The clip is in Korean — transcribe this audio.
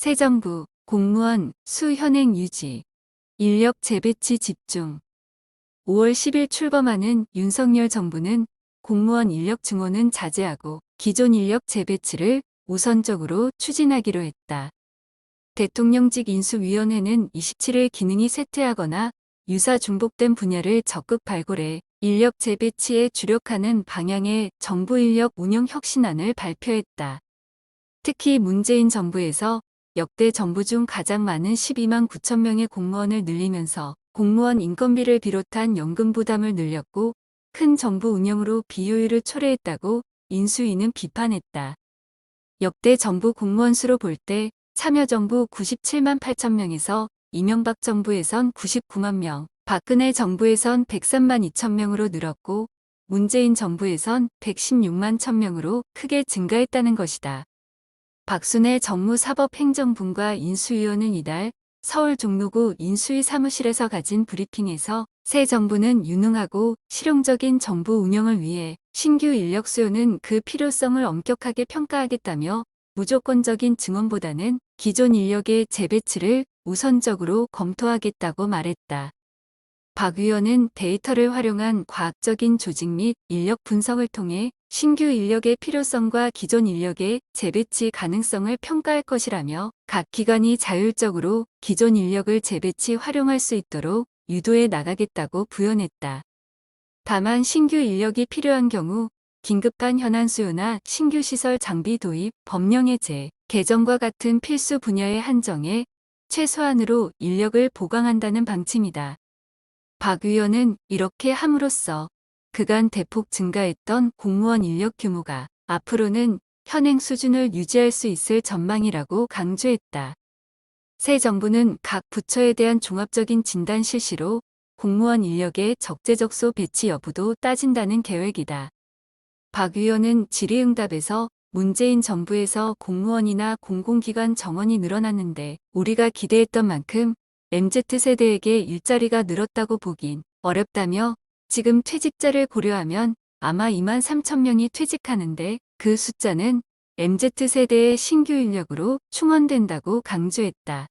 새 정부, 공무원, 수 현행 유지, 인력 재배치 집중. 5월 10일 출범하는 윤석열 정부는 공무원 인력 증원은 자제하고 기존 인력 재배치를 우선적으로 추진하기로 했다. 대통령직 인수위원회는 27일 기능이 쇠퇴하거나 유사 중복된 분야를 적극 발굴해 인력 재배치에 주력하는 방향의 정부 인력 운영 혁신안을 발표했다. 특히 문재인 정부에서 역대 정부 중 가장 많은 12만 9천 명의 공무원을 늘리면서 공무원 인건비를 비롯한 연금 부담을 늘렸고 큰 정부 운영으로 비효율을 초래했다고 인수위는 비판했다. 역대 정부 공무원 수로 볼 때 참여정부 97만 8천 명에서 이명박 정부에선 99만 명, 박근혜 정부에선 103만 2천 명으로 늘었고 문재인 정부에선 116만 1천 명으로 크게 증가했다는 것이다. 박순애 정무사법행정분과 인수위원은 이달 서울 종로구 인수위 사무실에서 가진 브리핑에서 새 정부는 유능하고 실용적인 정부 운영을 위해 신규 인력 수요는 그 필요성을 엄격하게 평가하겠다며 무조건적인 증언보다는 기존 인력의 재배치를 우선적으로 검토하겠다고 말했다. 박 의원은 데이터를 활용한 과학적인 조직 및 인력 분석을 통해 신규 인력의 필요성과 기존 인력의 재배치 가능성을 평가할 것이라며 각 기관이 자율적으로 기존 인력을 재배치 활용할 수 있도록 유도해 나가겠다고 부연했다. 다만 신규 인력이 필요한 경우 긴급한 현안 수요나 신규 시설 장비 도입, 법령 해제, 개정과 같은 필수 분야에 한정해 최소한으로 인력을 보강한다는 방침이다. 박 의원은 이렇게 함으로써 그간 대폭 증가했던 공무원 인력 규모가 앞으로는 현행 수준을 유지할 수 있을 전망이라고 강조했다. 새 정부는 각 부처에 대한 종합적인 진단 실시로 공무원 인력의 적재적소 배치 여부도 따진다는 계획이다. 박 의원은 질의응답에서 문재인 정부에서 공무원이나 공공기관 정원이 늘어났는데 우리가 기대했던 만큼 MZ세대에게 일자리가 늘었다고 보긴 어렵다며 지금 퇴직자를 고려하면 아마 2만 3천 명이 퇴직하는데 그 숫자는 MZ세대의 신규 인력으로 충원된다고 강조했다.